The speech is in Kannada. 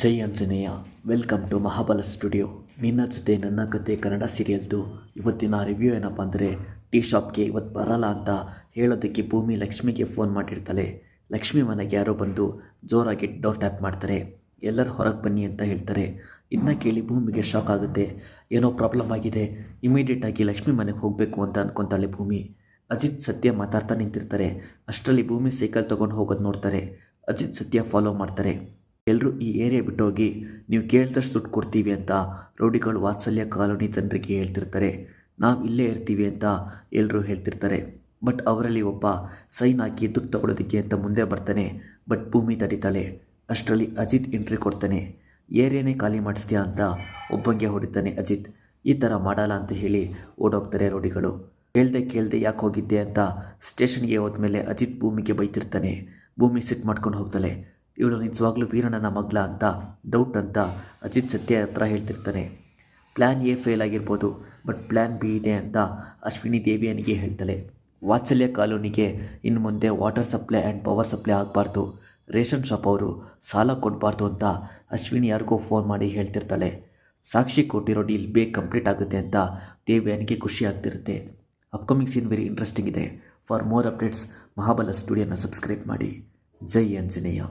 Jai Anjaneya, welcome to Mahabala studio. ನಿನ್ನ ಜೊತೆ ನನ್ನ ಕತೆ ಕನ್ನಡ ಸೀರಿಯಲ್ದು ಇವತ್ತಿನ ರಿವ್ಯೂ ಏನಪ್ಪ ಅಂದರೆ, ಟೀ ಶಾಪ್ಗೆ ಇವತ್ತು ಬರಲ್ಲ ಅಂತ ಹೇಳೋದಕ್ಕೆ ಭೂಮಿ ಲಕ್ಷ್ಮಿಗೆ ಫೋನ್ ಮಾಡಿರ್ತಾಳೆ. ಲಕ್ಷ್ಮಿ ಮನೆಗೆ ಯಾರೋ ಬಂದು ಜೋರಾಗಿ ಡೋರ್ ಟ್ಯಾಪ್ ಮಾಡ್ತಾರೆ. ಎಲ್ಲರೂ ಹೊರಗೆ ಬನ್ನಿ ಅಂತ ಹೇಳ್ತಾರೆ. ಇದನ್ನ ಕೇಳಿ ಭೂಮಿಗೆ ಶಾಕ್ ಆಗುತ್ತೆ. ಏನೋ ಪ್ರಾಬ್ಲಮ್ ಆಗಿದೆ. ಇಮಿಡಿಯೇಟಾಗಿ ಲಕ್ಷ್ಮಿ ಮನೆಗೆ ಹೋಗಬೇಕು ಅಂತ ಅಂದ್ಕೊತಾಳೆ ಭೂಮಿ. ಅಜಿತ್, ಸತ್ಯ ಮಾತಾಡ್ತಾ ನಿಂತಿರ್ತಾರೆ. ಅಷ್ಟರಲ್ಲಿ ಭೂಮಿ ಸೈಕಲ್ ತೊಗೊಂಡು ಹೋಗೋದು ನೋಡ್ತಾರೆ. ಅಜಿತ್, ಸತ್ಯ ಫಾಲೋ ಮಾಡ್ತಾರೆ. ಎಲ್ಲರೂ ಈ ಏರಿಯಾ ಬಿಟ್ಟೋಗಿ ನೀವು ಕೇಳಿದಷ್ಟು ದುಡ್ಡು ಕೊಡ್ತೀವಿ ಅಂತ ರೌಡಿಗಳು ವಾತ್ಸಲ್ಯ ಕಾಲೋನಿ ಜನರಿಗೆ ಹೇಳ್ತಿರ್ತಾರೆ. ನಾವು ಇಲ್ಲೇ ಇರ್ತೀವಿ ಅಂತ ಎಲ್ಲರೂ ಹೇಳ್ತಿರ್ತಾರೆ. ಬಟ್ ಅವರಲ್ಲಿ ಒಬ್ಬ ಸೈನ್ ಹಾಕಿ ದುಡ್ಡು ತಗೊಳ್ಳೋದಕ್ಕೆ ಅಂತ ಮುಂದೆ ಬರ್ತಾನೆ, ಬಟ್ ಭೂಮಿ ತಡಿತಾಳೆ. ಅಷ್ಟರಲ್ಲಿ ಅಜಿತ್ ಎಂಟ್ರಿ ಕೊಡ್ತಾನೆ. ಏರಿಯಾನೇ ಖಾಲಿ ಮಾಡಿಸ್ತೀಯಾ ಅಂತ ಒಬ್ಬಂಗೆ ಹೊಡಿತಾನೆ ಅಜಿತ್. ಈ ಥರ ಮಾಡಲ್ಲ ಅಂತ ಹೇಳಿ ಓಡೋಗ್ತಾರೆ ರೌಡಿಗಳು. ಕೇಳ್ದೆ ಕೇಳ್ದೆ ಯಾಕೆ ಹೋಗಿದ್ದೆ ಅಂತ ಸ್ಟೇಷನ್ಗೆ ಹೋದ್ಮೇಲೆ ಅಜಿತ್ ಭೂಮಿಗೆ ಬೈತಿರ್ತಾನೆ. ಭೂಮಿ ಸಿಟ್ ಮಾಡ್ಕೊಂಡು ಹೋಗ್ತಾಳೆ. ಇವಳು ನಿಜವಾಗ್ಲೂ ವೀರಣ್ಣನ ಮಗ್ಳ ಅಂತ ಡೌಟ್ ಅಂತ ಅಜಿತ್ ಸತ್ಯ ಹತ್ರ ಹೇಳ್ತಿರ್ತಾನೆ. ಪ್ಲ್ಯಾನ್ ಎ ಫೇಲ್ ಆಗಿರ್ಬೋದು ಬಟ್ ಪ್ಲ್ಯಾನ್ ಬಿ ಇದೆ ಅಂತ ಅಶ್ವಿನಿ ದೇವಿಯನಿಗೆ ಹೇಳ್ತಾಳೆ. ವಾತ್ಸಲ್ಯ ಕಾಲೋನಿಗೆ ಇನ್ನು ಮುಂದೆ water supply and power supply ಆಗಬಾರ್ದು. ರೇಷನ್ ಶಾಪ್ ಅವರು ಸಾಲ ಕೊಡಬಾರ್ದು ಅಂತ ಅಶ್ವಿನಿ ಯಾರಿಗೋ ಫೋನ್ ಮಾಡಿ ಹೇಳ್ತಿರ್ತಾಳೆ. ಸಾಕ್ಷಿ ಕೊಟ್ಟಿರೋ ಡೀಲ್ ಬೇಗ ಕಂಪ್ಲೀಟ್ ಆಗುತ್ತೆ ಅಂತ ದೇವಿಯನಿಗೆ ಖುಷಿ ಆಗ್ತಿರುತ್ತೆ. ಅಪ್ಕಮಿಂಗ್ ಸೀನ್ ವೆರಿ ಇಂಟ್ರೆಸ್ಟಿಂಗ್ ಇದೆ. ಫಾರ್ ಮೋರ್ ಅಪ್ಡೇಟ್ಸ್ ಮಹಾಬಲ ಸ್ಟುಡಿಯೋನ ಸಬ್ಸ್ಕ್ರೈಬ್ ಮಾಡಿ. ಜೈ ಆಂಜನೇಯ.